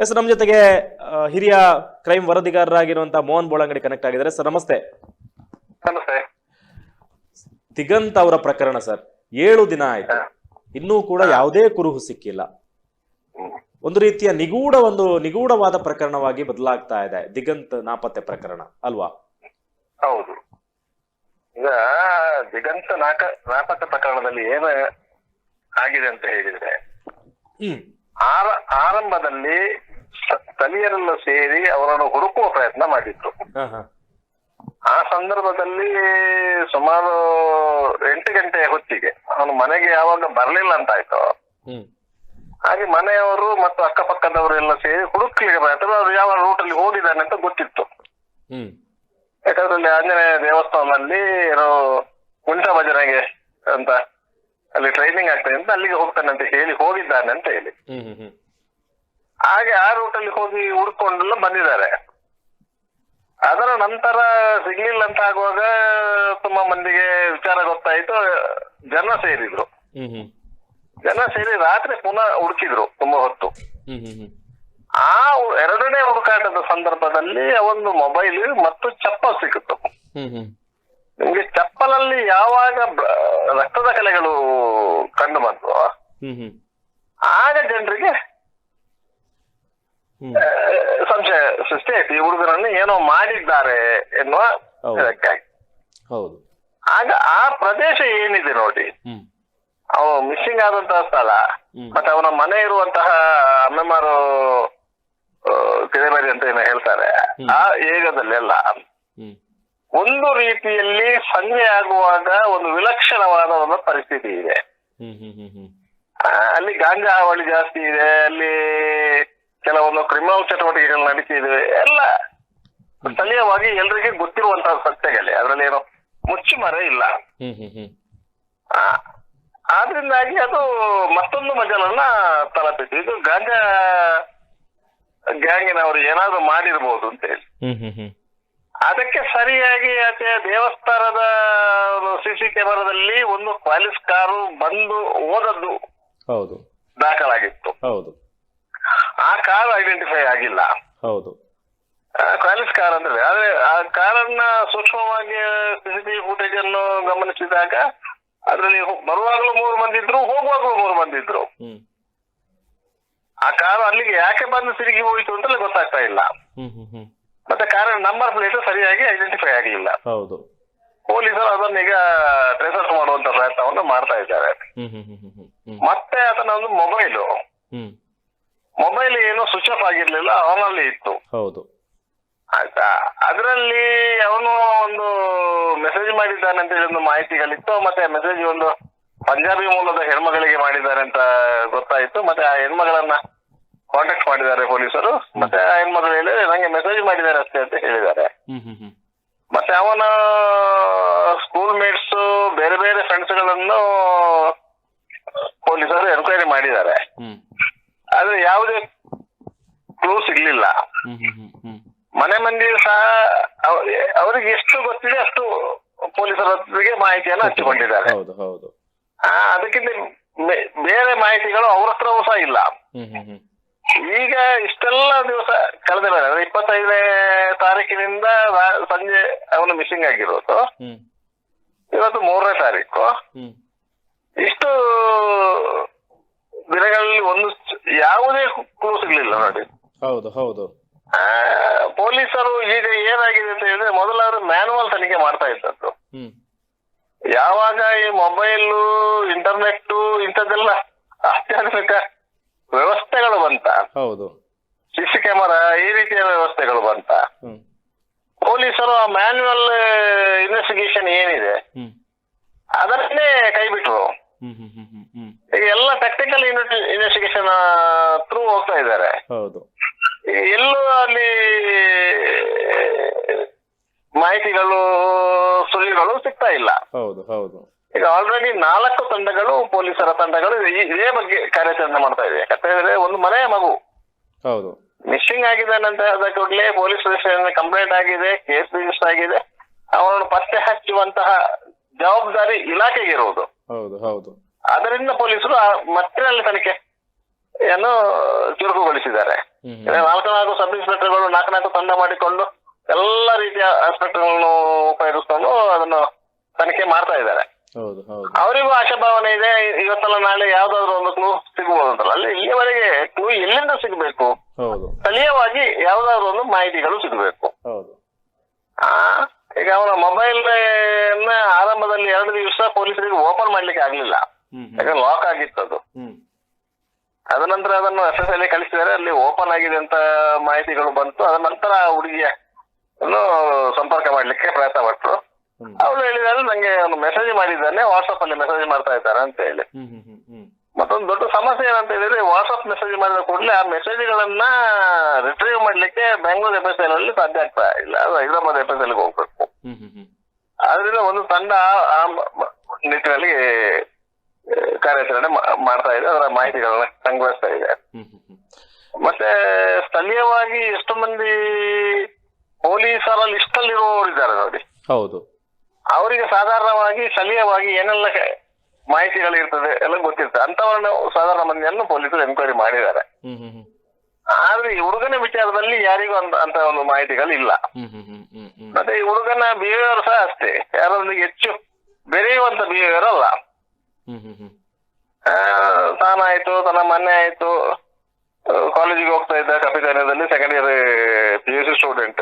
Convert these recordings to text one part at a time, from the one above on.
S ನಮ್ಮ ಜೊತೆಗೆ ಹಿರಿಯ ಕ್ರೈಮ್ ವರದಿಗಾರರಾಗಿರುವಂತಹ ಮೋಹನ್ ಬೋಳಂಗಡಿ ಕನೆಕ್ಟ್ ಆಗಿದ್ದಾರೆ. ಸರ್ ನಮಸ್ತೆ. ದಿಗಂತ್ ಅವರ ಪ್ರಕರಣ ಸರ್. ಏಳು ದಿನ ಆಯ್ತು. ಇನ್ನೂ ಕೂಡ ಯಾವುದೇ ಕುರುಹು ಸಿಕ್ಕಿಲ್ಲ. ಒಂದು ರೀತಿಯ ನಿಗೂಢ ಒಂದು ನಿಗೂಢವಾದ ಪ್ರಕರಣವಾಗಿ ಬದಲಾಗ್ತಾ ಇದೆ. ದಿಗಂತ್ ನಾಪತ್ತೆ ಪ್ರಕರಣ ಅಲ್ವಾ? ಹೌದು. ಈಗ ದಿಗಂತ ನಾಕ ನಾಪತ್ತೆ ಪ್ರಕರಣದಲ್ಲಿ ಏನು ಆಗಿದೆ ಅಂತ ಹೇಳಿದ್ರೆ ಆರಂಭದಲ್ಲಿ ಸ್ಥಳೀಯರೆಲ್ಲ ಸೇರಿ ಅವರನ್ನು ಹುಡುಕುವ ಪ್ರಯತ್ನ ಮಾಡಿದ್ರು. ಆ ಸಂದರ್ಭದಲ್ಲಿ ಸುಮಾರು ಎಂಟು ಗಂಟೆ ಹೊತ್ತಿಗೆ ಅವನು ಮನೆಗೆ ಯಾವಾಗ ಬರ್ಲಿಲ್ಲ ಅಂತ ಆಯ್ತು. ಹಾಗೆ ಮನೆಯವರು ಮತ್ತು ಅಕ್ಕಪಕ್ಕದವರೆಲ್ಲ ಸೇರಿ ಹುಡುಕ್ಲಿಕ್ಕೆ ಪ್ರಯತ್ನ ಅವ್ರು ಯಾವ ಅಲ್ಲಿ ಹೋಗಿದ್ದಾನೆ ಅಂತ ಗೊತ್ತಿತ್ತು. ಯಾಕಂದ್ರೆ ಆಂಜನೇಯ ದೇವಸ್ಥಾನದಲ್ಲಿ ಏನೋ ಕುಂಟ ಭಜನೆಗೆ ಅಂತ ಅಲ್ಲಿ ಟ್ರೈನಿಂಗ್ ಆಗ್ತದೆ ಅಂತ ಅಲ್ಲಿಗೆ ಹೋಗ್ತಾನೆ ಅಂತ ಹೇಳಿ ಹೋಗಿದ್ದಾನೆ ಅಂತ ಹೇಳಿ. ಹಾಗೆ ಆ ರೂಟಲ್ಲಿ ಹೋಗಿ ಹುಡ್ಕೊಂಡೆಲ್ಲ ಬಂದಿದ್ದಾರೆ. ಅದರ ನಂತರ ಸಿಗ್ಲಿಲ್ಲ ಅಂತ ಆಗುವಾಗ ತುಂಬಾ ಮಂದಿಗೆ ವಿಚಾರ ಗೊತ್ತಾಯ್ತು ಜನ ಸೇರಿದ್ರು. ಜನ ಸೇರಿ ರಾತ್ರಿ ಪುನಃ ಹುಡುಕಿದ್ರು ತುಂಬಾ ಹೊತ್ತು. ಆ ಎರಡನೇ ಹುಡುಕಾಟದ ಸಂದರ್ಭದಲ್ಲಿ ಒಂದು ಮೊಬೈಲ್ ಮತ್ತು ಚಪ್ಪಲ್ ಸಿಕ್ಕಿತು ನಿಮ್ಗೆ ಚಪ್ಪಲಲ್ಲಿ ಯಾವಾಗ ರಕ್ತದ ಕಲೆಗಳು ಕಂಡು ಬಂತು ಆಗ ಜನರಿಗೆ ಸಂಶಯ ಸೃಷ್ಟಿ ಆಯ್ತು. ಈ ಹುಡುಗರನ್ನು ಏನೋ ಮಾಡಿದ್ದಾರೆ ಎನ್ನುವ ಹೌದು. ಆಗ ಆ ಪ್ರದೇಶ ಏನಿದೆ ನೋಡಿ ಅವನು ಅವ ಮಿಸ್ಸಿಂಗ್ ಆದಂತಹ ಸ್ಥಳ. ಮತ್ತೆ ಅವನ ಮನೆ ಇರುವಂತಹ ಅಮ್ಮಮಾರು ಕೆರೆಬರಿ ಅಂತ ಏನೋ ಹೇಳ್ತಾರೆ ಆ ಏಗದಲ್ಲೆಲ್ಲ ಒಂದು ರೀತಿಯಲ್ಲಿ ಸಂಜೆ ಆಗುವಾಗ ಒಂದು ವಿಲಕ್ಷಣವಾದ ಒಂದು ಪರಿಸ್ಥಿತಿ ಇದೆ. ಅಲ್ಲಿ ಗಾಂಜಾ ಹಾವಳಿ ಜಾಸ್ತಿ ಇದೆ ಅಲ್ಲಿ ಕೆಲವೊಂದು ಕ್ರಿಮಿನಲ್ ಚಟುವಟಿಕೆಗಳು ನಡೀತಿದೆ ಎಲ್ಲ ಸ್ಥಳೀಯವಾಗಿ ಎಲ್ರಿಗೆ ಗೊತ್ತಿರುವಂತಹ ಸತ್ಯಗಳೇ. ಅದರಲ್ಲಿ ಏನೋ ಮುಚ್ಚುಮರೆ ಇಲ್ಲ. ಆದ್ರಿಂದಾಗಿ ಅದು ಮತ್ತೊಂದು ಮಜಲನ್ನ ತಲುಪಿತು. ಇದು ಗಾಂಜಾ ಗ್ಯಾಂಗಿನವರು ಏನಾದ್ರು ಮಾಡಿರ್ಬೋದು ಅಂತ ಹೇಳಿ. ಅದಕ್ಕೆ ಸರಿಯಾಗಿ ಆಚೆ ದೇವಸ್ಥಾನದ ಸಿಸಿ ಕ್ಯಾಮೆರಾದಲ್ಲಿ ಒಂದು ಪೊಲೀಸ್ ಕಾರು ಬಂದು ಓದದ್ದು ಹೌದು. ದಾಖಲಾಗಿತ್ತು. ಹೌದು. ಆ ಕಾರ್ ಐಡೆಂಟಿಫೈ ಆಗಿಲ್ಲ. ಹೌದು. ಕ್ವಾಲಿಸ್ ಕಾರ್ ಅಂದ್ರೆ ಆದ್ರೆ ಆ ಕಾರನ್ನ ಸೂಕ್ಷ್ಮವಾಗಿ ಸಿಸಿಟಿವಿ ಫುಟೇಜ್ ಅನ್ನು ಗಮನಿಸಿದಾಗ ಅದ್ರಲ್ಲಿ ಬರುವಾಗಲೂ ಮೂರು ಮಂದಿ ಇದ್ರು ಹೋಗುವಾಗಲೂ ಮೂರು ಮಂದಿ ಇದ್ರು. ಆ ಕಾರು ಅಲ್ಲಿಗೆ ಯಾಕೆ ಬಂದು ತಿರುಗಿ ಹೋಯಿತು ಅಂತ ಗೊತ್ತಾಗ್ತಾ ಇಲ್ಲ. ಮತ್ತೆ ಕಾರ್ ನಂಬರ್ ಪ್ಲೇಟ್ ಸರಿಯಾಗಿ ಐಡೆಂಟಿಫೈ ಆಗಲಿಲ್ಲ ಹೌದು. ಪೊಲೀಸರು ಅದನ್ನ ಈಗ ಟ್ರೇಸರ್ ಮಾಡುವಂತ ಪ್ರಯತ್ನವನ್ನು ಮಾಡ್ತಾ ಇದ್ದಾರೆ. ಮತ್ತೆ ಅದನ್ನ ಒಂದು ಮೊಬೈಲು ಮೊಬೈಲ್ ಏನು ಸ್ವಿಚ್ ಆಫ್ ಆಗಿರ್ಲಿಲ್ಲ ಅವನಲ್ಲಿ ಇತ್ತು. ಹೌದು. ಆಯ್ತಾ? ಅದರಲ್ಲಿ ಅವನು ಒಂದು ಮೆಸೇಜ್ ಮಾಡಿದ್ದಾನೆ ಅಂತ ಹೇಳಿ ಒಂದು ಮಾಹಿತಿಗಳಿತ್ತು ಮತ್ತೆ ಮೆಸೇಜ್ ಒಂದು ಪಂಜಾಬಿ ಮೂಲದ ಹೆಣ್ಮಗಳಿಗೆ ಮಾಡಿದ್ದಾರೆ ಅಂತ ಗೊತ್ತಾಯ್ತು ಮತ್ತೆ ಆ ಹೆಣ್ಮಗಳನ್ನ ಕಾಂಟ್ಯಾಕ್ಟ್ ಮಾಡಿದ್ದಾರೆ ಪೊಲೀಸರು ಮತ್ತೆ ಆ ಹೆಣ್ಮಗಳು ಹೇಳಿದ್ರೆ ನಂಗೆ ಮೆಸೇಜ್ ಮಾಡಿದ್ದಾರೆ ಅಷ್ಟೇ ಅಂತ ಹೇಳಿದ್ದಾರೆ. ಮತ್ತೆ ಅವನ ಸ್ಕೂಲ್ ಮೇಟ್ಸ್ ಬೇರೆ ಬೇರೆ ಫ್ರೆಂಡ್ಸ್ಗಳನ್ನು ಪೊಲೀಸರು ಎನ್ಕ್ವೈರಿ ಮಾಡಿದ್ದಾರೆ. ಆದ್ರೆ ಯಾವುದೇ ಕ್ಲೂ ಸಿಗ್ಲಿಲ್ಲ. ಮನೆ ಮಂದಿ ಸಹ ಅವ್ರಿಗೆ ಎಷ್ಟು ಗೊತ್ತಿದೆ ಅಷ್ಟು ಪೊಲೀಸರ ಜೊತೆಗೆ ಮಾಹಿತಿಯನ್ನು ಆ, ಅದಕ್ಕಿಂತ ಬೇರೆ ಮಾಹಿತಿಗಳು ಅವ್ರ ಹತ್ರವೂ ಸಹ ಇಲ್ಲ. ಈಗ ಇಷ್ಟೆಲ್ಲ ದಿವಸ ಕಳೆದ ಮೇಲೆ ಅಂದ್ರೆ ಇಪ್ಪತ್ತೈದನೇ ತಾರೀಕಿನಿಂದ ಸಂಜೆ ಅವನು ಮಿಸ್ಸಿಂಗ್ ಆಗಿರೋದು. ಇವತ್ತು ಮೂರನೇ ತಾರೀಕು. ಇಷ್ಟು ದಿನಗಳಲ್ಲಿ ಒಂದು ಯಾವುದೇ ಕ್ಲೋಸ್ ಸಿಗ್ಲಿಲ್ಲ ನೋಡಿ. ಹೌದು ಹೌದು. ಆ, ಪೊಲೀಸರು ಈಗ ಏನಾಗಿದೆ ಅಂತ ಹೇಳಿದ್ರೆ ಮೊದಲಾದ್ರೆ ಮ್ಯಾನುವಲ್ ತನಿಖೆ ಮಾಡ್ತಾ ಇದ್ದದ್ದು. ಯಾವಾಗ ಈ ಮೊಬೈಲ್ ಇಂಟರ್ನೆಟ್ ಇಂಥದ್ದೆಲ್ಲ ಅತ್ಯಾಧುನಿಕ ವ್ಯವಸ್ಥೆಗಳು ಬಂತ. ಹೌದು. ಸಿಸಿ ಕ್ಯಾಮರಾ ಈ ರೀತಿಯ ವ್ಯವಸ್ಥೆಗಳು ಬಂತ. ಪೊಲೀಸರು ಆ ಮ್ಯಾನ್ಯುವಲ್ ಇನ್ವೆಸ್ಟಿಗೇಷನ್ ಏನಿದೆ ಅದನ್ನೇ ಕೈ ಬಿಟ್ರು. ಈಗ ಎಲ್ಲ ಟೆಕ್ನಿಕಲ್ ಇನ್ವೆಸ್ಟಿಗೇಷನ್ ಥ್ರೂ ಹೋಗ್ತಾ ಇದ್ದಾರೆ. ಹೌದು. ಎಲ್ಲೂ ಅಲ್ಲಿ ಮಾಹಿತಿಗಳು ಸುಳಿಗಳು ಸಿಗ್ತಾ ಇಲ್ಲ. ಹೌದು ಹೌದು. ಈಗ ಆಲ್ರೆಡಿ ನಾಲ್ಕು ತಂಡಗಳು ಪೊಲೀಸರ ತಂಡಗಳು ಇದೇ ಬಗ್ಗೆ ಕಾರ್ಯಾಚರಣೆ ಮಾಡ್ತಾ ಇದೆ. ಯಾಕಂದ್ರೆ ಒಂದು ಮನೆಯ ಮಗು. ಹೌದು. ಮಿಸ್ಸಿಂಗ್ ಆಗಿದ್ದಾನೆ ಅಂತ ಕೂಡಲೇ ಪೊಲೀಸ್ ಸ್ಟೇಷನ್ ಕಂಪ್ಲೇಂಟ್ ಆಗಿದೆ ಕೇಸ್ ರಿಜಿಸ್ಟರ್ ಆಗಿದೆ. ಅವರನ್ನು ಪತ್ತೆ ಹಚ್ಚುವಂತಹ ಜವಾಬ್ದಾರಿ ಇಲಾಖೆಗೆ ಇರುವುದು. ಹೌದು ಹೌದು. ಅದರಿಂದ ಪೊಲೀಸರು ಆ ಮಟ್ಟಿನಲ್ಲಿ ತನಿಖೆ ಏನು ಚುರುಕುಗೊಳಿಸಿದ್ದಾರೆ. ನಾಲ್ಕು ನಾಲ್ಕು ಸಬ್ ಇನ್ಸ್ಪೆಕ್ಟರ್ಗಳು ನಾಲ್ಕು ನಾಲ್ಕು ತಂಡ ಮಾಡಿಕೊಂಡು ಎಲ್ಲ ರೀತಿಯ ಆಸ್ಪೆಕ್ಟ್ಗಳನ್ನು ಉಪಯೋಗಿಸ್ಕೊಂಡು ಅದನ್ನು ತನಿಖೆ ಮಾಡ್ತಾ ಇದ್ದಾರೆ. ಅವರಿಗೂ ಆಶಾಭಾವನೆ ಇದೆ ಇವತ್ತಲ್ಲ ನಾಳೆ ಯಾವ್ದಾದ್ರು ಒಂದು ಕ್ಲೂ ಸಿಗ್ಬೋದು ಅಂತಲ್ಲ ಅಲ್ಲಿ ಇಲ್ಲಿವರೆಗೆ ಕ್ಲೂ ಎಲ್ಲಿಂದ ಸಿಗಬೇಕು? ಸ್ಥಳೀಯವಾಗಿ ಯಾವ್ದಾದ್ರು ಒಂದು ಮಾಹಿತಿಗಳು ಸಿಗಬೇಕು. ಈಗ ಅವರ ಮೊಬೈಲ್ ಆರಂಭದಲ್ಲಿ ಎರಡು ದಿವಸ ಪೊಲೀಸರಿಗೆ ಓಪನ್ ಮಾಡ್ಲಿಕ್ಕೆ ಆಗ್ಲಿಲ್ಲ. ಯಾಕಂದ್ರೆ ಲಾಕ್ ಆಗಿತ್ತು ಅದು. ಅದನಂತರ ಅದ ನಂತರ ಅದನ್ನು ಎಸ್ ಎಸ್ ಅಲ್ಲಿ ಕಳಿಸಿದರೆ ಅಲ್ಲಿ ಓಪನ್ ಆಗಿದೆ ಅಂತ ಮಾಹಿತಿಗಳು ಬಂತು. ಅದ ನಂತರ ಹುಡುಗಿಯ ಸಂಪರ್ಕ ಮಾಡ್ಲಿಕ್ಕೆ ಪ್ರಯತ್ನ ಪಟ್ಟರು ಅವ್ರು ಅವಳು ಹೇಳಿದಾರೆ ನಂಗೆ ಒಂದು ಮೆಸೇಜ್ ಮಾಡಿದ್ದಾನೆ ವಾಟ್ಸಪ್ ಅಲ್ಲಿ ಮೆಸೇಜ್ ಮಾಡ್ತಾ ಇದ್ದಾರೆ ಅಂತ ಹೇಳಿ. ಮತ್ತೊಂದು ದೊಡ್ಡ ಸಮಸ್ಯೆ ಏನಂತ ಹೇಳಿದ್ರೆ ವಾಟ್ಸಪ್ ಮೆಸೇಜ್ ಮಾಡಿದ ಕೂಡಲೇ ಆ ಮೆಸೇಜ್ ಗಳನ್ನ ರಿಟ್ರೀವ್ ಮಾಡ್ಲಿಕ್ಕೆ ಬೆಂಗಳೂರು ಎಫ್ ಎಸ್ ಎಲ್ ಅಲ್ಲಿ ಸಾಧ್ಯ ಆಗ್ತಾ ಇಲ್ಲ. ಅದು ಹೈದರಾಬಾದ್ ಎಫ್ ಎಸ್ ಎಲ್ ಹೋಗ್ಬೇಕು. ಆದ್ರಿಂದ ಒಂದು ತಂಡ ಆ- ನಿಟ್ಟಿನಲ್ಲಿ ಕಾರ್ಯಾಚರಣೆ ಮಾಡ್ತಾ ಇದೆ ಅದರ ಮಾಹಿತಿಗಳನ್ನ ಸಂಗ್ರಹಿಸ್ತಾ ಇದೆ. ಮತ್ತೆ ಸ್ಥಳೀಯವಾಗಿ ಎಷ್ಟು ಮಂದಿ ಪೊಲೀಸರ ಲಿಸ್ಟ್ ಅಲ್ಲಿ ಇರುವವರಿದ್ದಾರೆ ನೋಡಿ. ಹೌದು. ಅವರಿಗೆ ಸಾಧಾರಣವಾಗಿ ಸ್ಥಳೀಯವಾಗಿ ಏನೆಲ್ಲ ಮಾಹಿತಿಗಳು ಇರ್ತದೆ ಎಲ್ಲ ಗೊತ್ತಿರ್ತದೆ. ಅಂತವರನ್ನ ಸಾಧಾರಣ ಮಂದಿಯನ್ನು ಪೊಲೀಸರು ಎನ್ಕ್ವೈರಿ ಮಾಡಿದ್ದಾರೆ. ಆದ್ರೆ ಈ ಹುಡುಗನ ವಿಚಾರದಲ್ಲಿ ಯಾರಿಗೂ ಅಂತ ಅಂತ ಒಂದು ಮಾಹಿತಿಗಳು ಇಲ್ಲ ಮತ್ತೆ ಈ ಹುಡುಗನ ಬಿಹೇವಿಯರ್ ಸಹ ಅಷ್ಟೇ. ಯಾರೊಂದಿಗೆ ಹೆಚ್ಚು ಬೆರೆಯುವಂತ ಬಿಹೇವಿಯರ್ ಅಲ್ಲ. ಹ್ಮ್ ಹ್ಮ್ ಹ್ಮ್. ಆ, ತಾನಾಯ್ತು ತನ್ನ ಮನೆ ಆಯ್ತು. ಕಾಲೇಜಿಗೆ ಹೋಗ್ತಾ ಇದ್ದ ಕಪಿತಾನ್ಯದಲ್ಲಿ second year P U C student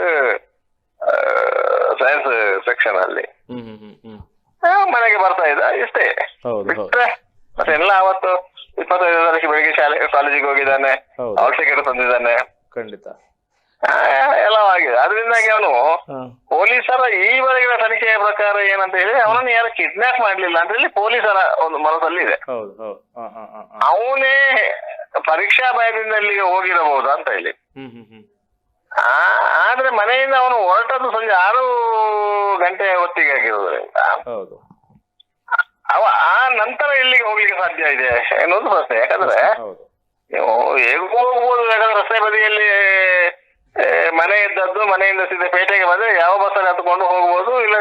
science section ಅಲ್ಲಿ. ಮನೆಗೆ ಬರ್ತಾ ಇದ್ದ ಇಷ್ಟೇ. ಬಿಟ್ರೆ ಮತ್ತೆ ಎಲ್ಲ ಅವತ್ತು ಇಪ್ಪತ್ತೈದು ತಾರೀಕು ಬೆಳಿಗ್ಗೆ ಶಾಲೆ ಕಾಲೇಜಿಗೆ ಹೋಗಿದ್ದಾನೆ. ಟಿಕೆಟ್ ತಂದಿದ್ದಾನೆ. ಖಂಡಿತ. ಎಲ್ಲ ಆಗಿದೆ. ಅದರಿಂದಾಗಿ ಅವನು ಪೊಲೀಸರ ಈವರೆಗಿನ ತನಿಖೆಯ ಪ್ರಕಾರ ಏನಂತ ಹೇಳಿ ಅವನನ್ನು ಯಾರು ಕಿಡ್ನಾಪ್ ಮಾಡ್ಲಿಲ್ಲ ಅಂತ ಹೇಳಿ ಪೊಲೀಸರ ಒಂದು ಮನಸ್ಸಲ್ಲಿ ಇದೆ. ಅವನೇ ಪರೀಕ್ಷಾ ಭಯದಿಂದ ಅಲ್ಲಿಗೆ ಹೋಗಿರಬಹುದು ಅಂತ ಹೇಳಿ. ಆದ್ರೆ ಮನೆಯಿಂದ ಅವನು ಹೊರಟದ್ದು ಸಂಜೆ ಆರು ಗಂಟೆ ಹೊತ್ತಿಗೆ ಆಗಿರೋದ್ರಿಂದ. ಅವ ಆ ನಂತರ ಇಲ್ಲಿಗೆ ಹೋಗ್ಲಿಕ್ಕೆ ಸಾಧ್ಯ ಇದೆ ಎನ್ನುವುದು ಪ್ರಶ್ನೆ. ಯಾಕಂದ್ರೆ ನೀವು ಹೇಗೂ ಹೋಗ್ಬೋದು ಯಾಕಂದ್ರೆ ರಸ್ತೆ ಬದಿಯಲ್ಲಿ ಮನೆ ಇದ್ದದ್ದು ಮನೆಯಿಂದ ಸೀದಾ ಪೇಟೆಗೆ ಬಂದ್ರೆ ಯಾವ ಬಸ್ಸಲ್ಲಿ ಹತ್ಕೊಂಡು ಹೋಗ್ಬೋದು ಇಲ್ಲ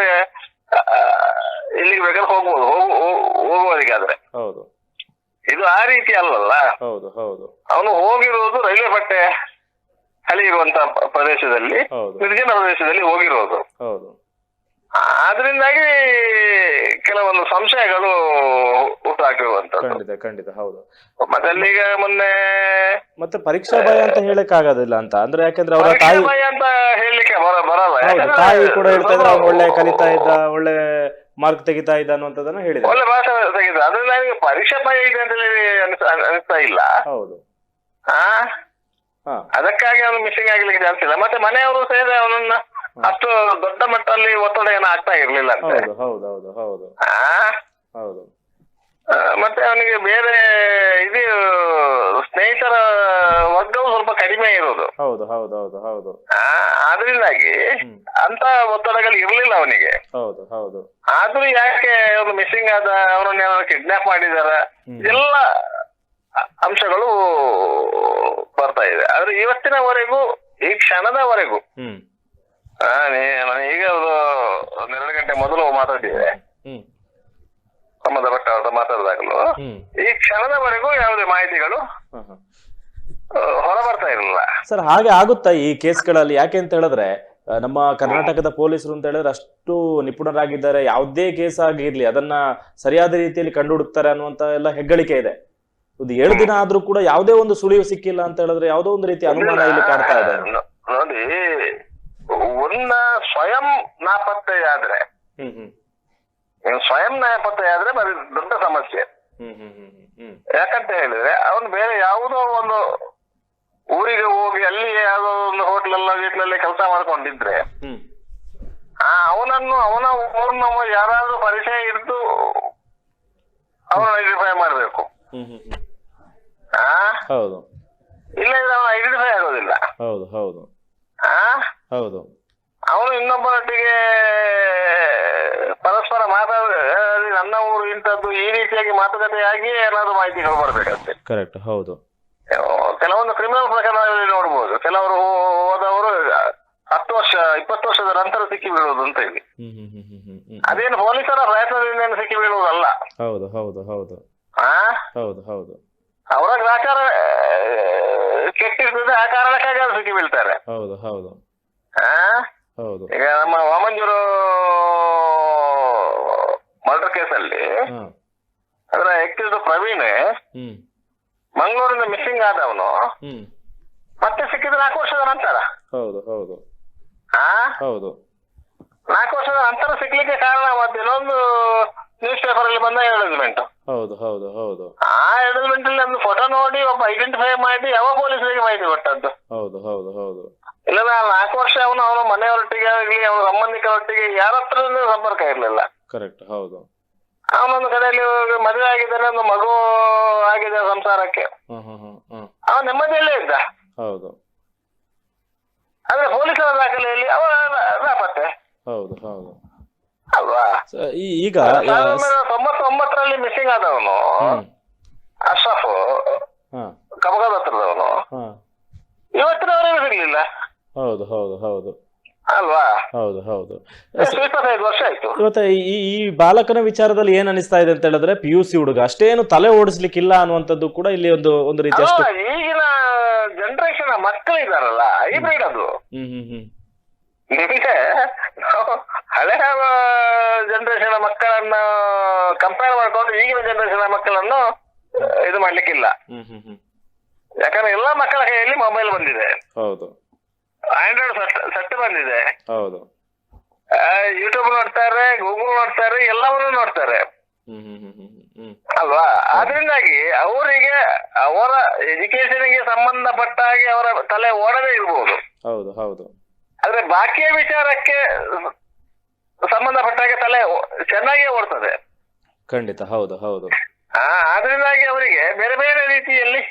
ಇಲ್ಲಿಗೆ ಬೇಕಾದ್ರೆ ಹೋಗ್ಬೋದು ಹೋಗುವವರಿಗಾದ್ರೆ. ಹೌದು. ಇದು ಆ ರೀತಿ ಅಲ್ಲಲ್ಲ? ಹೌದು ಹೌದು. ಅವನು ಹೋಗಿರುವುದು ರೈಲ್ವೆ ಪಟ್ಟೆ ಹಳಿ ಇರುವಂತ ಪ್ರದೇಶದಲ್ಲಿ ನಿರ್ಜನ ಪ್ರದೇಶದಲ್ಲಿ ಹೋಗಿರೋದು. ಹೌದು. ಆದ್ರಿಂದಾಗಿ ಕೆಲವೊಂದು ಸಂಶಯಗಳು ಹುಟ್ಟಾಕಿರುವಂತದ್ದು ಖಂಡಿತ ಖಂಡಿತ ಹೌದು. ಮತ್ತೆ ಅಲ್ಲಿಗ ಮೊನ್ನೆ ಮತ್ತೆ ಪರೀಕ್ಷಾ ಭಯ ಅಂತ ಹೇಳಕ್ ಆಗೋದಿಲ್ಲ ಅಂತ. ಅಂದ್ರೆ ಯಾಕಂದ್ರೆ ಅವರ ತಾಯಿ ಭಯ ಅಂತ ಹೇಳಲಿಕ್ಕೆ ಬರ ಬರಲ್ಲ. ಹೌದು ಯಾಕಂದ್ರೆ ತಾಯಿ ಕೂಡ ಹೇಳ್ತಾ ಇದ್ರೆ ಅವ್ನು ಒಳ್ಳೆ ಕಲಿತಾ ಇದ್ದ ಒಳ್ಳೆ ಮಾರ್ಕ್ ತೆಗಿತಾ ಇದ್ದ ಅನ್ನುವಂಥದ್ದನ್ನ ಹೇಳಿದ್ರು. ಒಳ್ಳೆ ಭಾಷೆ ತೆಗೆದು ಅದ್ರಿಂದ ನನಗೆ ಪರೀಕ್ಷಾ ಭಯ ಇದೆ ಅಂತ ಹೇಳಿ ಅನಿಸ್- ಅನಿಸ್ತಾ ಇಲ್ಲ. ಹೌದು. ಆ? ಹಾ. ಅದಕ್ಕಾಗಿ ಅವನು ಮಿಸ್ಸಿಂಗ್ ಆಗ್ಲಿಕ್ಕೆ ಚಾನ್ಸ್ ಇಲ್ಲ. ಮತ್ತೆ ಮನೆಯವರು ಸೇರಿ ಅವನನ್ನ ಅಷ್ಟು ದೊಡ್ಡ ಮಟ್ಟದಲ್ಲಿ ಒತ್ತಡ ಏನೋ ಆಗ್ತಾ ಇರ್ಲಿಲ್ಲ ಅಂತೆ. ಹೌದು ಹೌದು ಹೌದು ಹೌದು. ಆ? ಹೌದು. ಮತ್ತೆ ಅವನಿಗೆ ಬೇರೆ ಇದು ಸ್ನೇಹಿತರ ವರ್ಗವು ಸ್ವಲ್ಪ ಕಡಿಮೆ ಇರೋದು. ಹೌದು ಹೌದು ಹೌದು ಹೌದು. ಆ, ಆದ್ರಿಂದಾಗಿ ಅಂತ ಒತ್ತಡಗಳು ಇರ್ಲಿಲ್ಲ ಅವನಿಗೆ. ಹೌದು ಹೌದು. ಆದ್ರೂ ಯಾಕೆ ಅವನು ಮಿಸ್ಸಿಂಗ್ ಆದ ಅವನನ್ನ ಕಿಡ್ನಾಪ್ ಮಾಡಿದಾರ. ಎಲ್ಲ ಅಂಶಗಳು ಬರ್ತಾ ಇದೆ. ಆದ್ರೆ ಇವತ್ತಿನವರೆಗೂ ಈ ಕ್ಷಣದವರೆಗೂ ಈಗ ಒಂದು ಒಂದೆರಡು ಗಂಟೆ ಮೊದಲು ಮಾತಾಡಿದ್ದೆ ಹ್ಮ್ ಸಂಬಂಧ ಭಟ್ ಅವ್ರದ್ದು ಮಾತಾಡಿದಾಗಲೂ ಈ ಕ್ಷಣದವರೆಗೂ ಯಾವುದೇ ಮಾಹಿತಿಗಳು ಹಾ, ಹಾ. ಹೊರ ಬರ್ತಾ ಇರಲಿಲ್ಲ. ಸರ್ ಹಾಗೆ ಆಗುತ್ತಾ ಈ ಕೇಸ್ಗಳಲ್ಲಿ? ಯಾಕೆ ಅಂತ ಹೇಳಿದ್ರೆ ನಮ್ಮ ಕರ್ನಾಟಕದ ಪೊಲೀಸರು ಅಂತ ಹೇಳಿದ್ರೆ ಅಷ್ಟು ನಿಪುಣರಾಗಿದ್ದಾರೆ. ಯಾವುದೇ ಕೇಸ್ ಆಗಿರ್ಲಿ ಅದನ್ನ ಸರಿಯಾದ ರೀತಿಯಲ್ಲಿ ಕಂಡು ಹುಡುಕ್ತಾರೆ ಅನ್ನುವಂತ ಎಲ್ಲ ಹೆಗ್ಗಳಿಕೆ ಇದೆ. ಒಂದು ಏಳು ದಿನ ಆದ್ರೂ ಕೂಡ ಯಾವುದೇ ಒಂದು ಸುಳಿವು ಸಿಕ್ಕಿಲ್ಲ ಅಂತ ಹೇಳಿದ್ರೆ ಯಾವುದೋ ಒಂದು ರೀತಿ ಅನುಮಾನ ಇಲ್ಲಿ ಕಾಡ್ತಾ ಇದೆ. ನೋಡಿ ಒಂದ ಸ್ವಯಂ ನಾಪತ್ತೆಯಾದ್ರೆ ಹ್ಮ್ ಹ್ಮ್ ಆದ್ರೆ ಸ್ವಯಂ ಬರೀ ದೊಡ್ಡ ಸಮಸ್ಯೆ. ಯಾಕಂತ ಹೇಳಿದ್ರೆ ಅವನು ಬೇರೆ ಯಾವುದೋ ಒಂದು ಊರಿಗೆ ಹೋಗಿ ಅಲ್ಲಿ ಯಾವುದೋ ಒಂದು ಹೋಟ್ಲ್ ಅಲ್ಲ ವೀಟ್ಲಲ್ಲಿ ಕೆಲಸ ಮಾಡ್ಕೊಂಡಿದ್ರೆ ಆ ಅವನನ್ನು ಅವನ ಊರ್ನ ಯಾರಾದ್ರೂ ಪರಿಚಯ ಇದ್ದು ಅವನು ಐಡೆಂಟಿಫೈ ಮಾಡ್ಬೇಕು. ಇಲ್ಲ ಹೌದು. ಇಲ್ಲದ್ರೆ ಅವನ ಐಡೆಂಟಿಫೈ ಆಗೋದಿಲ್ಲ. ಹೌದು ಹೌದು. ಹೌದು. ಅವನು ಇನ್ನೊಬ್ಬರೊಟ್ಟಿಗೆ ಪರಸ್ಪರ ಮಾತಾಡ ನನ್ನ ಊರು ಇಂಥದ್ದು ಈ ರೀತಿಯಾಗಿ ಮಾತುಕತೆಯಾಗಿ ಏನಾದ್ರು ಮಾಹಿತಿಗಳು ಬರ್ಬೇಕಂತೆ ಕರೆಕ್ಟ್ ಹೌದು. ಕೆಲವೊಂದು ಕ್ರಿಮಿನಲ್ ಪ್ರಕರಣಗಳಲ್ಲಿ ನೋಡ್ಬೋದು. ಕೆಲವರು ಹೋದವರು ಹತ್ತು ವರ್ಷ ಇಪ್ಪತ್ತು ವರ್ಷದ ನಂತರ ಸಿಕ್ಕಿ ಬೀಳುವುದು ಅಂತ ಹೇಳಿ. ಅದೇನು ಪೊಲೀಸರ ಪ್ರಯತ್ನದಿಂದ ಸಿಕ್ಕಿ ಬೀಳುವುದಲ್ಲ. ಹೌದು ಹೌದು ಹೌದು. ಹೌದು ಹೌದು. ಅವರ ಗ್ರಾಚಾರ ಕೆಟ್ಟಿರ್ತದೆ ಆ ಕಾರಣಕ್ಕಾಗಿ ಅವ್ರು ಸಿಕ್ಕಿ ಬೀಳ್ತಾರೆ. ಹೌದು ಹೌದು? ಹೌದು. ಈಗ ನಮ್ಮ ವಾಮಂಜೂರು ಮರ್ಡರ್ ಕೇಸಲ್ಲಿ ಅದರ ಎಕ್ಸ್ಯೂಸ್ ಪ್ರವೀಣ್ ಮಂಗಳೂರಿಂದ ಮಿಸ್ಸಿಂಗ್ ಆದವನು. ಮತ್ತೆ ಸಿಕ್ಕಿದ್ರೆ ನಾಲ್ಕು ವರ್ಷದ ನಂತರ. ಹೌದು ಹೌದು. ಹೌದು. ನಾಲ್ಕು ವರ್ಷದ ನಂತರ ಸಿಗ್ಲಿಕ್ಕೆ ಕಾರಣ ಮತ್ತೆ ಇನ್ನೊಂದು ನ್ಯೂಸ್ ಪೇಪರ್ ಅಲ್ಲಿ ಬಂದ ಅಡ್ವರ್ಟೈಸ್ಮೆಂಟ್ ಹೌದು ಹೌದು ಹೌದು. ಆ ಅಡ್ವರ್ಟೈಸ್ಮೆಂಟ್ ಅಲ್ಲಿ ಒಂದು ಫೋಟೋ ನೋಡಿ ಒಬ್ಬ ಐಡೆಂಟಿಫೈ ಮಾಡಿ ಯಾವ ಪೊಲೀಸರಿಗೆ ಮಾಹಿತಿ ಕೊಟ್ಟದ್ದು. ಹೌದು ಹೌದು ಹೌದು. ಇಲ್ಲ ನಾಲ್ಕು ವರ್ಷ ಅವನು ಅವನ ಮನೆಯವರೊಟ್ಟಿಗೆ ಆಗಲಿ ಅವನ ಸಂಬಂಧಿಕರೊಟ್ಟಿಗೆ ಯಾರ ಹತ್ರ ಸಂಪರ್ಕ ಇರಲಿಲ್ಲ. ಕರೆಕ್ಟ್ ಹೌದು. ಅವನೊಂದು ಕಡೆಯಲ್ಲಿ ಮದುವೆ ಆಗಿದ್ದಾನೆ ಒಂದು ಮಗು ಆಗಿದೆ ಸಂಸಾರಕ್ಕೆ. ಅವ ನೆಮ್ಮದಿಯಲ್ಲೇ ಇದ್ದ. ಹೌದು. ಆದ್ರೆ ಪೊಲೀಸರ ದಾಖಲೆಯಲ್ಲಿ ಅವ ನಾಪತ್ತೆ ಹೌದು ಹೌದು. ಅಲ್ವಾ? ಈಗ ತೊಂಬತ್ತೊಂಬತ್ತರಲ್ಲಿ ಮಿಸ್ಸಿಂಗ್ ಆದವನು ಅಶ್ರಫ್ ಕಬಗಾದ ಹತ್ರದವನು ಇವತ್ತಿನವರೆಗೂ ಸಿಗ್ಲಿಲ್ಲ. ಹೌದು ಹೌದು ಹೌದು. ಅಲ್ವಾ? ಹೌದು ಹೌದು. ಇಪ್ಪತ್ತೈದು ವರ್ಷ ಆಯ್ತು. ಇವತ್ತ ಈ ಈ ಬಾಲಕನ ವಿಚಾರದಲ್ಲಿ ಏನ್ ಅನಿಸ್ತಾ ಇದೆ ಅಂತ ಹೇಳಿದ್ರೆ ಪಿ ಯು ಸಿ ಹುಡುಗ. ಅಷ್ಟೇನು ತಲೆ ಓಡಿಸ್ಲಿಕ್ಕಿಲ್ಲ ಅನ್ನುವಂಥದ್ದು ಕೂಡ ಇಲ್ಲಿ ಒಂದು ಒಂದು ರೀತಿ ಅಷ್ಟು. ಅಲ್ಲ, ಈಗಿನ ಜನರೇಷನ್ ಮಕ್ಕಳು ಇದಾರಲ್ಲ ಹೈಬ್ರಿಡ್ ಅದು. ಹ್ಮ್ ಹ್ಮ್ ಹ್ಮ್. ನಿಮಗೆ ನಾವು ಹಳೆಯ ಜನರೇಷನ್ ಮಕ್ಕಳನ್ನ ಕಂಪೇರ್ ಮಾಡ್ಕೊಂಡು ಈಗಿನ ಜನರೇಷನ್ ಮಕ್ಕಳನ್ನು ಆ, ಇದು ಮಾಡ್ಲಿಕ್ಕಿಲ್ಲ. ಹ್ಮ್ ಹ್ಮ್ ಹ್ಮ್. ಯಾಕಂದ್ರೆ ಎಲ್ಲಾ ಮಕ್ಕಳ ಕೈಯಲ್ಲಿ ಮೊಬೈಲ್ ಬಂದಿದೆ. ಹೌದು. ಆಂಡ್ರಾಯ್ಡ್ ಸೆಟ್ ಸೆಟ್ ಬಂದಿದೆ. ಹೌದು. ಯೂಟ್ಯೂಬ್ ನೋಡ್ತಾರೆ ಗೂಗಲ್ ನೋಡ್ತಾರೆ ಎಲ್ಲವನ್ನೂ ನೋಡ್ತಾರೆ. ಅಲ್ವಾ? ಅದರಿಂದಾಗಿ ಅವರಿಗೆ ಅವರ ಎಜುಕೇಶನ್ಗೆ ಸಂಬಂಧಪಟ್ಟ ಹಾಗೆ ಅವರ ತಲೆ ಓಡದೇ ಇರಬಹುದು ಹೌದು ಹೌದು. ಆದ್ರೆ ಬಾಕಿಯ ವಿಚಾರಕ್ಕೆ ಸಂಬಂಧಪಟ್ಟ ಹಾಗೆ ತಲೆ ಚೆನ್ನಾಗಿ ಓಡ್ತದೆ. ಖಂಡಿತ ಹೌದು ಹೌದು. ಆ ಅದರಿಂದಾಗಿ ಅವರಿಗೆ ಬೇರೆ ಬೇರೆ ರೀತಿಯಲ್ಲಿ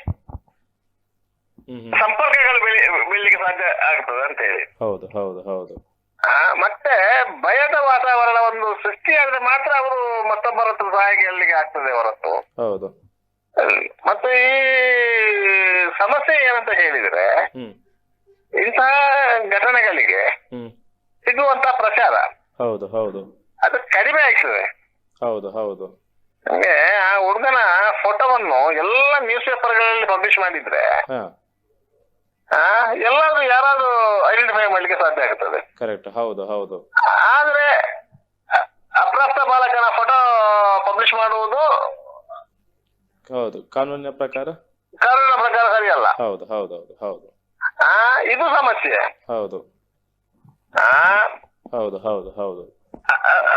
ಸಂಪರ್ಕಗಳು ಬೆಳಿ ಬೆಳಿಲಿಕ್ಕೆ ಸಾಧ್ಯ ಆಗ್ತದೆ ಅಂತ ಹೇಳಿ ಹೌದು ಹೌದು. ಹೌದು ಮತ್ತೆ ಭಯದ ವಾತಾವರಣ ಒಂದು ಸೃಷ್ಟಿಯಾದ್ರೆ ಮಾತ್ರ ಅವರು ಮತ್ತೊಬ್ಬರ ಹತ್ರ ಸಹಾಯ ಕೇಳಲಿಕ್ಕೆ ಆಗ್ತದೆ ಹೊರತು. ಹೌದು. ಮತ್ತೆ ಈ ಸಮಸ್ಯೆ ಏನಂತ ಹೇಳಿದ್ರೆ ಇಂತಹ ಘಟನೆಗಳಿಗೆ ಸಿಗುವಂತ ಪ್ರಚಾರ ಹೌದು ಹೌದು. ಅದು ಕಡಿಮೆ ಆಗ್ತದೆ. ಹೌದು ಹೌದು. ಹಂಗೆ ಆ ಹುಡುಗನ ಫೋಟೋವನ್ನು ಎಲ್ಲ ನ್ಯೂಸ್ ಪೇಪರ್ಗಳಲ್ಲಿ ಪಬ್ಲಿಷ್ ಮಾಡಿದ್ರೆ ಎಲ್ಲಾದ್ರೂ ಯಾರಾದ್ರೂ ಐಡೆಂಟಿಫೈ ಮಾಡ್ಲಿಕ್ಕೆ ಸಾಧ್ಯ ಆಗ್ತದೆ. ಕರೆಕ್ಟ್ ಹೌದು ಹೌದು. ಆದ್ರೆ ಅಪ್ರಾಪ್ತ ಬಾಲಕನ ಫೋಟೋ ಪಬ್ಲಿಷ್ ಮಾಡುವುದು ಹೌದು. ಕಾನೂನಿನ ಪ್ರಕಾರ? ಕಾನೂನಿನ ಪ್ರಕಾರ ಸರಿಯಲ್ಲ. ಹೌದು ಹೌದು ಹೌದು ಹೌದು. ಆ ಇದು ಸಮಸ್ಯೆ. ಹೌದು. ಆ ಹೌದು ಹೌದು ಹೌದು.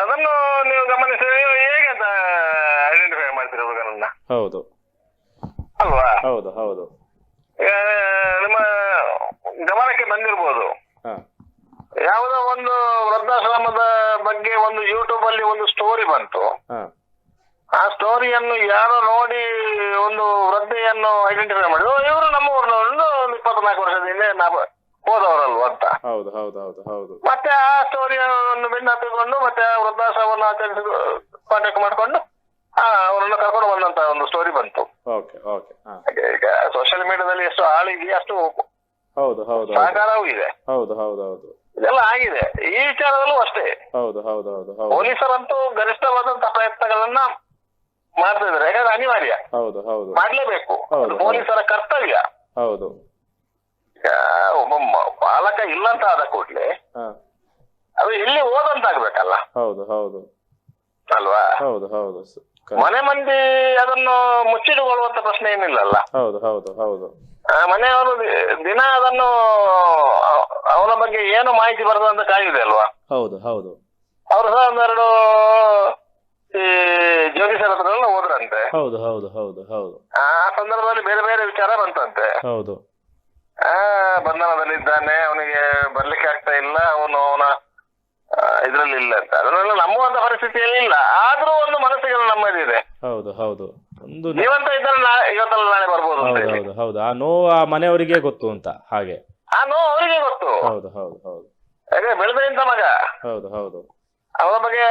ಅದನ್ನು ನೀವು ಗಮನಿಸಿದ್ರೆ ಹೇಗೆ ಅಂತ ಐಡೆಂಟಿಫೈ ಮಾಡ್ತೀರಾ ಹುಡುಗನನ್ನ ಹೌದು. ಅಲ್ವಾ? ಹೌದು ಹೌದು. ನಿಮ್ಮ ಗಮನಕ್ಕೆ ಬಂದಿರ್ಬೋದು. ಯಾವುದೋ ಒಂದು ವೃದ್ಧಾಶ್ರಮದ ಬಗ್ಗೆ ಒಂದು ಯೂಟ್ಯೂಬ್ ಅಲ್ಲಿ ಒಂದು ಸ್ಟೋರಿ ಬಂತು. ಆ ಸ್ಟೋರಿಯನ್ನು ಯಾರೋ ನೋಡಿ ಒಂದು ವೃದ್ಧೆಯನ್ನು ಐಡೆಂಟಿಫೈ ಮಾಡಿದ್ರು ಇವರು ನಮ್ಮ ಊರಿನವರು ಒಂದು ಇಪ್ಪತ್ನಾಲ್ಕು ವರ್ಷದ ಹಿಂದೆ ನಾವು ಹೋದವರಲ್ವ ಅಂತ. ಹೌದು ಹೌದು ಹೌದು ಹೌದು. ಮತ್ತೆ ಆ ಸ್ಟೋರಿಯನ್ನು ಬೆನ್ನ ಹತ್ತಿಕೊಂಡು ಮತ್ತೆ ಆ ವೃದ್ಧಾಶ್ರಮವನ್ನು ಆಚರಿಸಿ ಕಾಂಟ್ಯಾಕ್ಟ್ ಮಾಡ್ಕೊಂಡು ಅವರನ್ನು ಕರ್ಕೊಂಡು ಬಂದಂತ ಒಂದು ಸ್ಟೋರಿ ಬಂತು. ಓಕೆ ಈಗ ಸೋಷಿಯಲ್ ಮೀಡಿಯಾದಲ್ಲಿ ಎಷ್ಟು ಹಾಳಿದೆಯಾ ಅಷ್ಟು ಹೌದು ಇದೆ ಹೌದು ಹೌದು ಹೌದು. ಇದೆಲ್ಲ ಆಗಿದೆ. ಈ ವಿಚಾರದಲ್ಲೂ ಅಷ್ಟೇ. ಹೌದು ಹೌದು ಹೌದು ಹೌದು. ಪೊಲೀಸರಂತೂ ಗರಿಷ್ಠವಾದಂತಹ ಪ್ರಯತ್ನಗಳನ್ನ ಮಾಡ್ತಾ ಇದ್ದಾರೆ. ಯಾಕಂದ್ರೆ ಅನಿವಾರ್ಯ. ಹೌದು ಹೌದು. ಮಾಡ್ಲೇಬೇಕು. ಅದು ಪೊಲೀಸರ ಕರ್ತವ್ಯ. ಹೌದು. ಈಗ ಒಬ್ಬ ಮ- ಬಾಲಕ ಇಲ್ಲ ಅಂತ ಆದ ಕೂಡ್ಲೆ ಹಾ. ಅದು ಇಲ್ಲಿ ಹೋದಂತಾಗ್ಬೇಕಲ್ಲ. ಹೌದು ಹೌದು. ಅಲ್ವಾ? ಹೌದು ಹೌದು. ಸ- ಕ- ಮನೆ ಮಂದಿ ಅದನ್ನು ಮುಚ್ಚಿಟ್ಟುಕೊಳ್ಳುವಂತ ಪ್ರಶ್ನೆ ಏನಿಲ್ಲಲ್ಲ. ಹೌದು ಹೌದು ಹೌದು. ಮನೆಯವರು ದಿನ ಅದನ್ನು ಅವನ ಬಗ್ಗೆ ಏನು ಮಾಹಿತಿ ಬರ್ತದೆ ಅಂತ ಕಾಯಿದೆ ಅಲ್ವಾ? ಹೌದು ಹೌದು. ಅವರು ಸಹ ಒಂದೆರಡು ಈ ಜ್ಯೋತಿಷರ ಹತ್ರ ಎಲ್ಲ ಹೋದ್ರಂತೆ ಹೌದು ಹೌದು ಹೌದು. ಹೌದು ಆ ಸಂದರ್ಭದಲ್ಲಿ ಬೇರೆ ಬೇರೆ ವಿಚಾರ ಬಂತಂತೆ. ಹೌದು. ಆ ಬಂಧನದಲ್ಲಿದ್ದಾನೆ ಅವನಿಗೆ ಬರ್ಲಿಕ್ಕೆ ಆಗ್ತಾ ಇಲ್ಲ ಅವನು ಅವನ ಇದ್ರಲ್ಲಿ ಇಲ್ಲ ಅಂತ. ಅದನ್ನೆಲ್ಲ ನಂಬುವಂತ ಪರಿಸ್ಥಿತಿಯಲ್ಲಿ ಇಲ್ಲ. ಆದ್ರೂ ಒಂದು ಮನಸ್ಸಿಗೆ ನಮ್ಮದಿದೆ ಹೌದು ಹೌದು. ಒಂದು ನೀವಂತ ಇದ್ದರೆ ನಾ ಇವತ್ತಲ್ಲ ನಾಳೆ ಬರ್ಬೋದು ಅಂತ ಹೌದು ಹೇಳಿ. ಹೌದು ಹೌದು ಆ ನೋವು ಆ ಮನೆಯವರಿಗೆ ಗೊತ್ತು ಅಂತ ಹಾಗೆ. ಆ ನೋವು ಅವರಿಗೆ ಗೊತ್ತು. ಹೌದು ಹೌದು ಹೌದು. ಯಾಕಂದ್ರೆ ಬೆಳೆದ ಇಂಥ ಮಗ. ಹೌದು ಹೌದು. ಅವರ ಬಗ್ಗೆ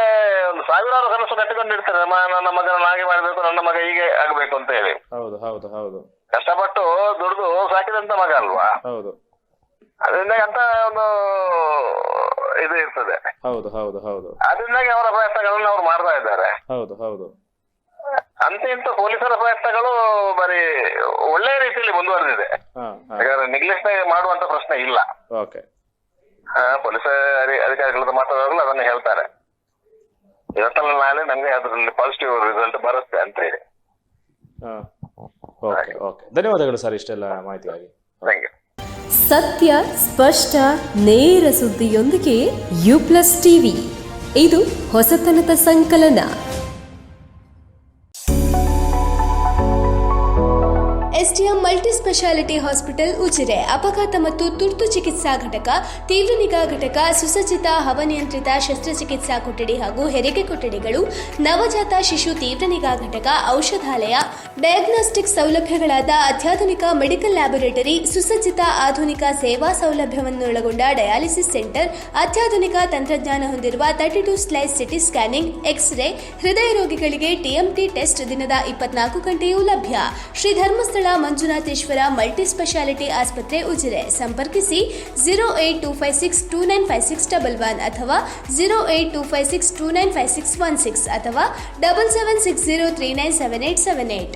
ಒಂದು ಸಾವಿರಾರು ಕನಸು ಕಟ್ಟಿಕೊಂಡಿರ್ತಾರೆ. ಮ- ನನ್ನ ಮಗನ ಹಾಗೆ ಮಾಡಬೇಕು ನನ್ನ ಮಗ ಹೀಗೆ ಆಗ್ಬೇಕು ಅಂತ ಹೇಳಿ. ಹೌದು ಹೌದು ಹೌದು. ಕಷ್ಟಪಟ್ಟು ದುಡಿದು ಸಾಕಿದಂತ ಮಗ ಅಲ್ವಾ? ಹೌದು. ಅದರಿಂದ ಅಂತ ಒಂದು ಇದು ಇರ್ತದೆ. ಹೌದು ಹೌದು ಹೌದು. ಅದರಿಂದಾಗಿ ಅವರ ಪ್ರಯತ್ನಗಳನ್ನು ಅವ್ರು ಮಾಡ್ತಾ ಇದ್ದಾರೆ. ಹೌದು ಹೌದು. ಅಂತ ಇಂತ ಪೊಲೀಸರ ಪ್ರಯತ್ನಗಳು ಬರೀ ಒಳ್ಳೆ ರೀತಿಯಲ್ಲಿ ಮುಂದುವರೆದಿದೆ. ಯಾಕಂದ್ರೆ ನಿಗ್ಲೆಕ್ಟ್ ಮಾಡುವಂತ ಪ್ರಶ್ನೆ ಇಲ್ಲ. ಓಕೆ. ಪೊಲೀಸ್ ಅಧಿ- ಅಧಿಕಾರಿಗಳದ್ದು ಮಾತಾಡುವಾಗಲೂ ಅದನ್ನ ಹೇಳ್ತಾರೆ. ಇವತ್ತಲ್ಲ ನಾಳೆ ನಮ್ಗೆ ಅದರಲ್ಲಿ ಪಾಸಿಟಿವ್ ರಿಸಲ್ಟ್ ಬರುತ್ತೆ ಅಂತ ಹೇಳಿ ಹಾ. Okay okay. ಧನ್ಯವಾದಗಳು ಸರ್ ಇಷ್ಟೆಲ್ಲ ಮಾಹಿತಿಗಾಗಿ. ಥ್ಯಾಂಕ್ ಯು ಸತ್ಯ, ಸ್ಪಷ್ಟ, ನೇರ ಸುದ್ದಿಯೊಂದಿಗೆ ಯು ಪ್ಲಸ್ ಟಿವಿ. ಇದು ಹೊಸತನದ ಸಂಕಲನ. SDM multi speciality hospital Ujire, ಅಪಘಾತ ಮತ್ತು ತುರ್ತು ಚಿಕಿತ್ಸಾ ಘಟಕ, ತೀವ್ರ ನಿಗಾ ಘಟಕ, ಸುಸಜ್ಜಿತ ಹವನಿಯಂತ್ರಿತ ಶಸ್ತ್ರಚಿಕಿತ್ಸಾ ಕೊಠಡಿ ಹಾಗೂ ಹೆರಿಗೆ ಕೊಠಡಿಗಳು, ನವಜಾತ ಶಿಶು ತೀವ್ರ ನಿಗಾ ಘಟಕ, ಔಷಧಾಲಯ ಡಯಾಗ್ನೋಸ್ಟಿಕ್ ಸೌಲಭ್ಯಗಳಾದ ಅತ್ಯಾಧುನಿಕ ಮೆಡಿಕಲ್ ಲ್ಯಾಬೊರೇಟರಿ, ಸುಸಜ್ಜಿತ ಆಧುನಿಕ ಸೇವಾ ಸೌಲಭ್ಯವನ್ನೊಳಗೊಂಡ ಡಯಾಲಿಸಿಸ್ ಸೆಂಟರ್, ಅತ್ಯಾಧುನಿಕ ತಂತ್ರಜ್ಞಾನ ಹೊಂದಿರುವ thirty two slice CT scanning, x-ray, ಹೃದಯ ರೋಗಿಗಳಿಗೆ ಟಿಎಂಟಿ ಟೆಸ್ಟ್ ದಿನದ ಇಪ್ಪತ್ನಾಲ್ಕು ಗಂಟೆಯೂ ಲಭ್ಯ. ಶ್ರೀ ಧರ್ಮಸ್ಥಳ ಮಂಜುನಾಥೇಶ್ವರ ಮಲ್ಟಿ ಸ್ಪೆಷಾಲಿಟಿ ಆಸ್ಪತ್ರೆ ಉಜಿರೆ. ಸಂಪರ್ಕಿಸಿ zero eight two five six two nine five six double one ಅಥವಾ zero eight two five six two nine five six one six ಅಥವಾ double seven six zero three nine seven eight seven eight.